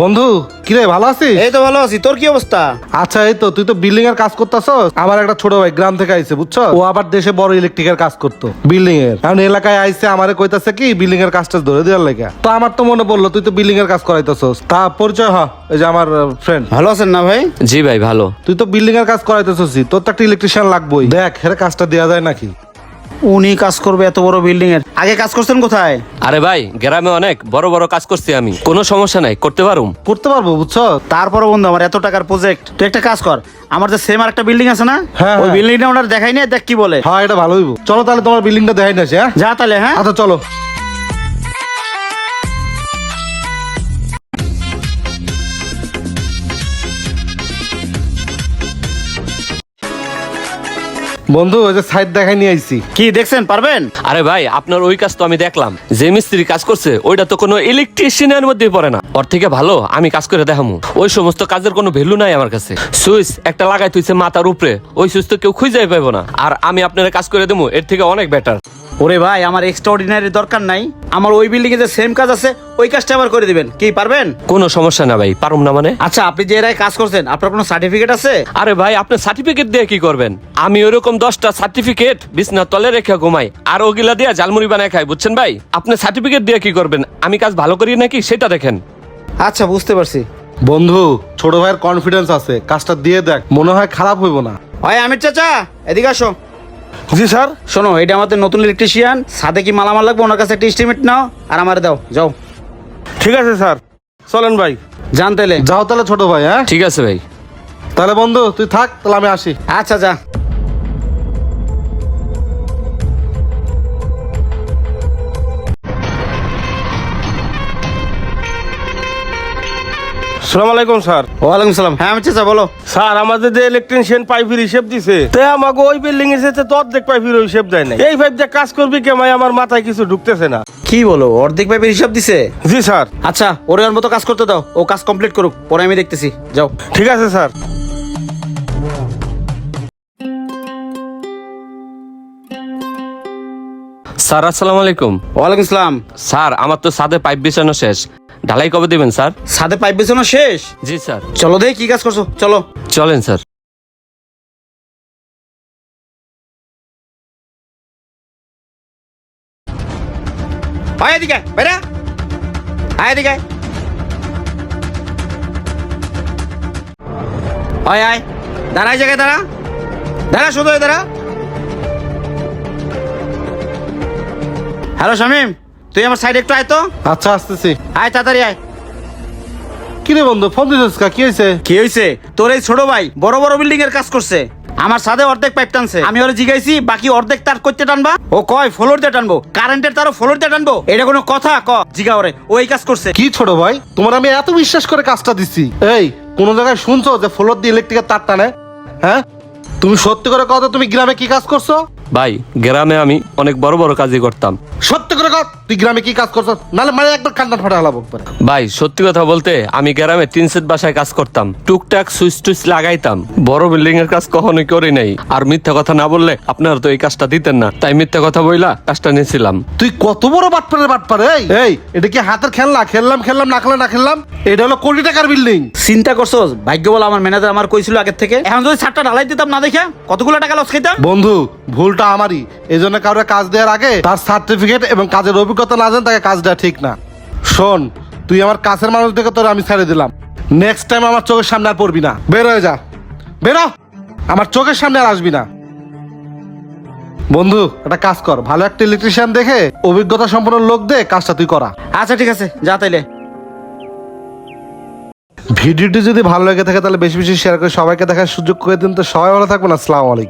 বন্ধু কিরে ভালো আছিস? এই তো ভালো আছি। তোর কি অবস্থা? আচ্ছা এই তো তুই তো বিল্ডিং এর কাজ করতেছস? আমার একটা ছোট ভাই গ্রাম থেকে আইছে বুঝছ ও আবার দেশে বড় ইলেকট্রিকের কাজ করতো বিল্ডিং এর। কারণ এলাকায় আইছে আমারে কইতাছে কি বিল্ডিং এর কাজটা ধরে দেওয়ার লেগে। তো আমার তো মনে পড়ল তুই তো বিল্ডিং এর কাজ করাইতেছস। তা পরিচয় হ এই যে আমার ফ্রেন্ড ভালো আছেন না ভাই? জি ভাই ভালো। তুই তো বিল্ডিং এর কাজ করাইতেছস তোর তো একটা ইলেকট্রিশিয়ান লাগবেই। দেখ হেরে কাজটা দেওয়া যায় নাকি? উনি কাজ করবে এত বড় বিল্ডিং এর। আগে কাজ করছেন কোথায়? আরে ভাই গ্রামে অনেক বড় বড় কাজ করছি আমি। কোনো সমস্যা নাই করতে পারুম। করতে পারব বুঝছ? তারপর বন্ধু আমার এত টাকার প্রজেক্ট তুই একটা কাজ কর আমার যে সেম আর একটা বিল্ডিং আছে না? হ্যাঁ, ওই হ্যাঁ। বিল্ডিংটা ওনার দেখাই নিয়ে দেখ কি বলে। হ্যাঁ এটা ভালো হইব। চলো তাহলে তোমার বিল্ডিংটা দেখাই না হ্যাঁ? যা তাহলে হ্যাঁ? আচ্ছা চলো। বন্ধু ওই যে সাইড দেখাই নিয়ে আইছি। কি দেখছেন পারবেন? আরে ভাই আপনার ওই কাজ তো আমি দেখলাম। যে মিস্ত্রি কাজ করছে ওইটা তো কোনো ইলেকট্রিশিয়ানের মধ্যে পড়ে না। ওর থেকে ভালো আমি কাজ করে দেখামু। ওই সমস্ত কাজের কোনো ভ্যালু নাই আমার কাছে। সুইচ একটা লাগাই তুইছে মাথার উপরে ওই সুইচ তো কেউ খুঁজে পাবো না। আর আমি আপনার কাজ করে দেবো এর থেকে অনেক বেটার ওরে ভাই আমার এক্সট্রা অর্ডিনারি দরকার নাই। আমার ওই বিল্ডিং এ যে সেম কাজ আছে ওই কাজটা আবার করে দিবেন। কি পারবেন? কোনো সমস্যা না ভাই পারুম না মানে। আচ্ছা আপনি যে এরাই কাজ করছেন আপনার কোনো সার্টিফিকেট আছে? আরে ভাই আপনি সার্টিফিকেট দিয়ে কি করবেন? আমি ওরকম দশটা সার্টিফিকেট বিছনার তলে রেখে ঘুমাই আর ওগুলা দিয়ে জালমুড়ি বানায় খাই বুঝছেন ভাই? আপনি সার্টিফিকেট দিয়ে কি করবেন? আমি কাজ ভালো করি নাকি? সেটা দেখেন। আচ্ছা বুঝতে পারছি। বন্ধু ছোট ভাইয়ের কনফিডেন্স আছে কাজটা দিয়ে দেখ মনে হয় খারাপ হইব না। ওই আমির চাচা এদিকে আসো। জি স্যার। শোনো এটা আমাদের নতুন ইলেকট্রিশিয়ান সাথে কি মালামাল লাগবে? ওনার কাছে একটা এস্টিমেট নাও আর আমার দাও। যাও। ঠিক আছে স্যার। চলেন ভাই। যান তাহলে। যাও তাহলে ছোট ভাই হ্যাঁ? ঠিক আছে ভাই। তাহলে বন্ধু তুই থাক তাহলে আমি আসি। আচ্ছা যা। সালাম আলাইকুম স্যার। ওয়ালাইকুম সালাম। হ্যাঁ আমি চাচা বলো। স্যার আমাদের যে ইলেকট্রিশিয়ান পাইপের হিসেব দিছে তে আমাকে ওই বিল্ডিং এর সাথে তো অর্ধেক পাইপের হিসেব দেয় না এই পাইপ দিয়ে কাজ করবি কেমাই আমার মাথায় কিছু ঢুকতেছে না। কি বলো অর্ধেক পাইপের হিসাব দিছে? জি স্যার। আচ্ছা ওরে ওর মতো কাজ করতে দাও। ও কাজ কমপ্লিট করুক পরে আমি দেখতেছি। যাও। ঠিক আছে স্যার। স্যার আসসালামু আলাইকুম। ওয়ালাইকুম সালাম। স্যার আমার তো সাদে পাইপ বিছানো শেষ। ঢালাই কবে দেবেন স্যার? সাথে পাইপ বেছানো শেষ? জি স্যার। চলো দেখি কি কাজ করছ চলো। চলেন স্যার। আয় এদিকে আয়, বেরা আয়। এদিকে আয়। জায়গায় দাঁড়া। দাঁড়া শুধু দাঁড়া। হ্যালো শামিম। তুই আমার সাইডে একটু আয় তো। আচ্ছা আসতেছি। আয় তাড়াতাড়ি আয়। কি রে বন্ধু ফোন দিছিস কা? কি হয়েছে কি হয়েছে তোর এই ছোট ভাই বড় বড় বিল্ডিং এর কাজ করছে। আমার সাথে অর্ধেক পাইপ টানছে। আমি ওরে জিগাইছি বাকি অর্ধেক তার করতে টানবা। ও কয় ফ্লোর দিয়ে টানবো। কারেন্টের তারও ফ্লোর দিয়ে টানবো। এটা কোনো কথা? ক জিগা ওরে ও এই কাজ করছে। কি ছোট ভাই? তোমার আমি এত বিশ্বাস করে কাজটা দিচ্ছি এই কোন জায়গায় শুনছো যে ফ্লোর দিয়ে ইলেকট্রিকের তার টানে? হ্যাঁ? তুমি সত্যি করে কথা তুমি গ্রামে কি কাজ করছ? ভাই গ্রামে আমি অনেক বড় বড় কাজই করতাম। সত্যি করে কর তুই গ্রামে কি কাজ করছ নালে মানে একবার কান্না ফাটা ভাই সত্যি কথা বলতে আমি গ্রামে তিন সেট বাসায় কাজ করতাম। টুকটাক সুইচ টুইচ লাগাইতাম। বড় বিল্ডিং এর কাজ কখনোই করি নাই। আর মিথ্যা কথা না বললে আপনারা তো এই কাজটা দিতেন না। তাই মিথ্যা কথা বইলা কাজটা নিয়েছিলাম। তুই কত বড় বাটপারে বাটপারে এই? এই। এটা কি হাতের খেলনা? খেললাম খেললাম না খেললাম না খেললাম? এটা হলো কোটি টাকার বিল্ডিং। চিন্তা করছ ভাগ্য বল আমার ম্যানেজার আমার কইছিল আগের থেকে। এখন যদি ছাদটা ঢালাই দিতাম না দেখে কতগুলো টাকা লস খাইতাম? বন্ধু ভুলটা আমারই। এই জন্য কারোর কাজ দেওয়ার আগে তার সার্টিফিকেট এবং কাজের অভিজ্ঞতা না জান তাকে কাজ দেওয়া ঠিক না। শোন তুই আমার কাছের মানুষ দেখে তোর আমি ছেড়ে দিলাম। নেক্সট টাইম আমার চোখের সামনে আর পড়বি না। বের হয়ে যা। বেরো আমার চোখের সামনে আর আসবি না। বন্ধু একটা কাজ কর। ভালো একটা ইলেকট্রিশিয়ান দেখে অভিজ্ঞতা সম্পন্ন লোক দে কাজটা তুই করা। আচ্ছা ঠিক আছে। যা তাইলে। ভিডিওটি যদি ভালো লেগে থাকে তাহলে বেশি বেশি শেয়ার করে সবাইকে দেখার সুযোগ করে দিন। তো সবাই ভালো থাকবেন। আসসালামু আলাইকুম।